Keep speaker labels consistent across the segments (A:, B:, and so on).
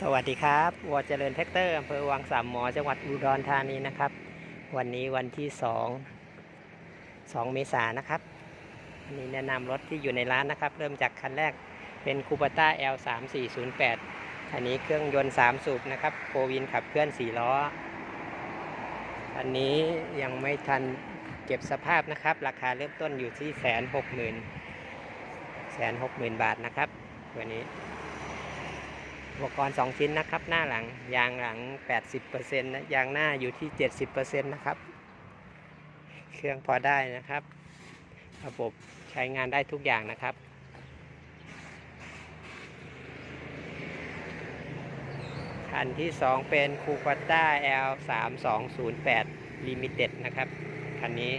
A: สวัสดีครับวอเจริญแท็กเตอร์อำเภอวังสามหมอจังหวัดอุดรธานีนะครับ วันนี้วันที่2 2เมษายนนะครับอันนี้แนะนำรถที่อยู่ในร้านนะครับ เริ่มจากคันแรกเป็นคูปต้า L 3 4 0 8อันนี้เครื่องยนต์ 3 สูบนะครับโฟวินขับเคลื่อน 4 ล้อ อันนี้ยังไม่ทันเก็บสภาพนะครับ ราคาเริ่มต้นอยู่ที่แสนหกหมื่นแสนหกหมื่นบาทนะครับ วันนี้ อุปกรณ์ 2 ชิ้นนะครับ หน้าหลังยางหลัง 80%นะยางหน้าอยู่ที่ 70%นะครับ เครื่องพอได้นะครับ ระบบใช้งานได้ทุกอย่างนะครับคันที่ 2 เป็นคูปต้า L 3 2 0 8 Limited นะครับ คันนี้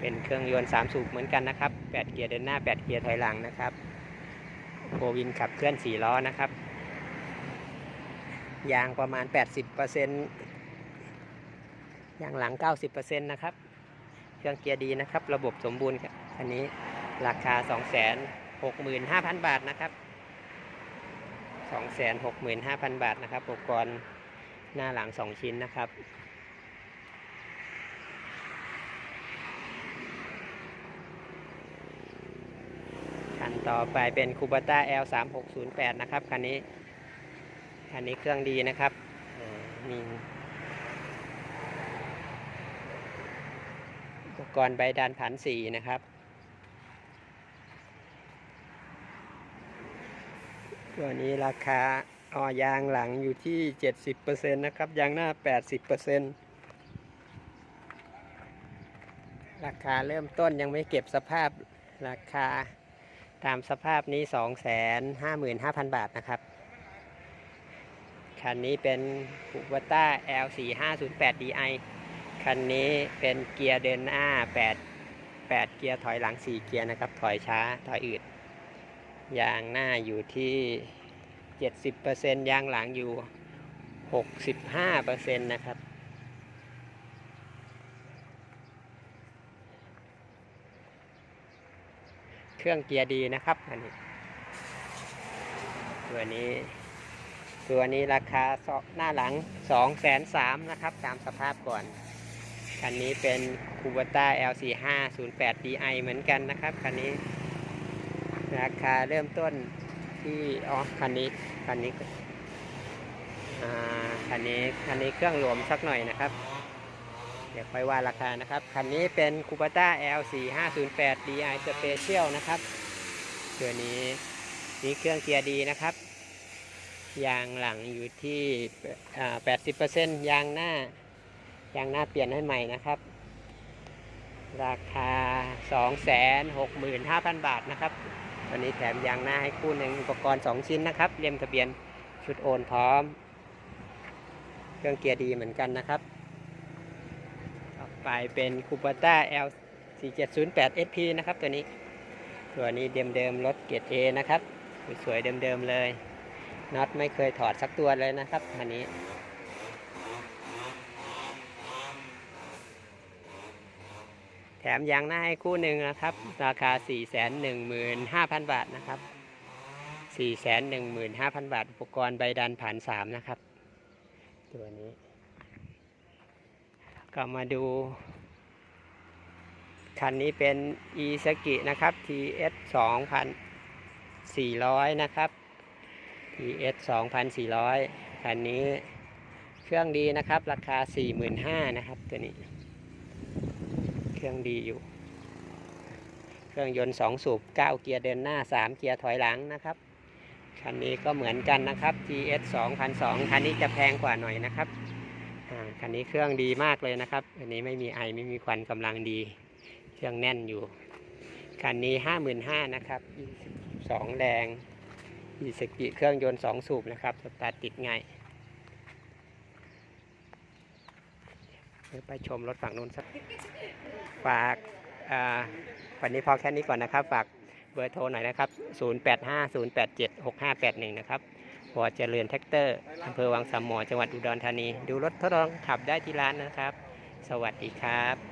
A: เป็นเครื่องยนต์ 3 สูบเหมือนกันนะครับ 8 เกียร์เดินหน้า 8 เกียร์ถอยหลังนะครับโฟวินขับเคลื่อน 4 ล้อนะครับ ยางประมาณ 80%ยางหลัง 90%นะครับ เครื่องเกียร์ดีนะครับ ระบบสมบูรณ์ครับอันนี้ราคา 265,000 บาทนะครับ 265,000 บาทนะครับ อุปกรณ์หน้าหลัง 2 ชิ้นนะครับคันต่อไปเป็นคูบ a ต้า L 3 6 0 8 นะครับคันนี้ คันนี้เครื่องดีนะครับมีอุปกรณ์ใบดันผันสีนะครับ ตัวนี้ราคาออยางหลังอยู่ที่ 70%นะครับ ยางหน้า 80%ราคาเริ่มต้นยังไม่เก็บสภาพราคาตามสภาพนี้ 255,000 บาทนะครับ คันนี้เป็นคูปต้า L 4 5 0 8 DI คันนี้เป็นเกียร์เดินหน้า 8 8 เกียร์ถอยหลัง 4 เกียร์นะครับ ถอยช้า ถอยอืด ยางหน้าอยู่ที่ 70%ยางหลังอยู่ 65%นะครับเครื่องเกียร์ดีนะครับอันนี้ ตัวนี้ ตัวนี้ราคาหน้าหลัง2องแสนสามนะครับ ตามสภาพก่อน คันนี้เป็นคูบต้า L4508 DI เหมือนกันนะครับ คันนี้ ราคาเริ่มต้นที่อ๋อคันนี้คันนี้คันนี้คันนี้เครื่องรวมสักหน่อยนะครับ เดี๋ยวค่อยว่าราคานะครับ คันนี้เป็นคูปต้า L4508 DI Special นะครับ ตัวนี้นี่เครื่องเกียร์ดีนะครับ ยางหลังอยู่ที่แปดสิบเปอ่า80%ยางหน้า ยางหน้าเปลี่ยนให้ใหม่นะครับ ราคา265,000บาทนะครับวันนี้แถมยางหน้าให้คู่หนึ่งอุปกรณ์2ชิ้นนะครับเล่มทะเบียนชุดโอนพร้อม เครื่องเกียร์ดีเหมือนกันนะครับ ต่อไปเป็นคูปต้า L 4708 SP นะครับตัวนี้ ตัวนี้เดิมๆรถเกียร์ A นะครับ สวยๆเดิมๆเลย น็อตไม่เคยถอดสักตัวเลยนะครับอันนี้ แถมยางหน้าให้คู่หนึ่งนะครับ ราคา 415,000 บาทนะครับ 415,000 บาท อุปกรณ์ใบดันผ่าน 3 นะครับ ตัวนี้ ก็มาดู คันนี้เป็น e s a k i นะครับ TS 2,400 นะครับ TS 2,400 คันนี้เครื่องดีนะครับ ราคา 45,000นะครับตัวนี้ เครื่องดีอยู่ เครื่องยนต์ 2 สูบ 9 เกียร์เดินหน้า 3 เกียร์ถอยหลังนะครับ คันนี้ก็เหมือนกันนะครับ GS 2002คันนี้จะแพงกว่าหน่อยนะครับคันนี้เครื่องดีมากเลยนะครับ อันนี้ไม่มีไอไม่มีควันกำลังดี เครื่องแน่นอยู่ คันนี้ 55,000นะครับ 22 แรง อีสกิเครื่องยนต์2สูบนะครับสตาร์ทติดง่ายไปชมรถฝั่งนู้นสักฝากอ่าวันนี้พอแค่นี้ก่อนนะครับ ฝากเบอร์โทรหน่อยนะครับ 0850876581 นะครับพอเจริญแท็กเตอร์อำเภอวังสามหมอจังหวัดอุดรธานี ดูรถทดลองขับได้ที่ร้านนะครับ สวัสดีครับ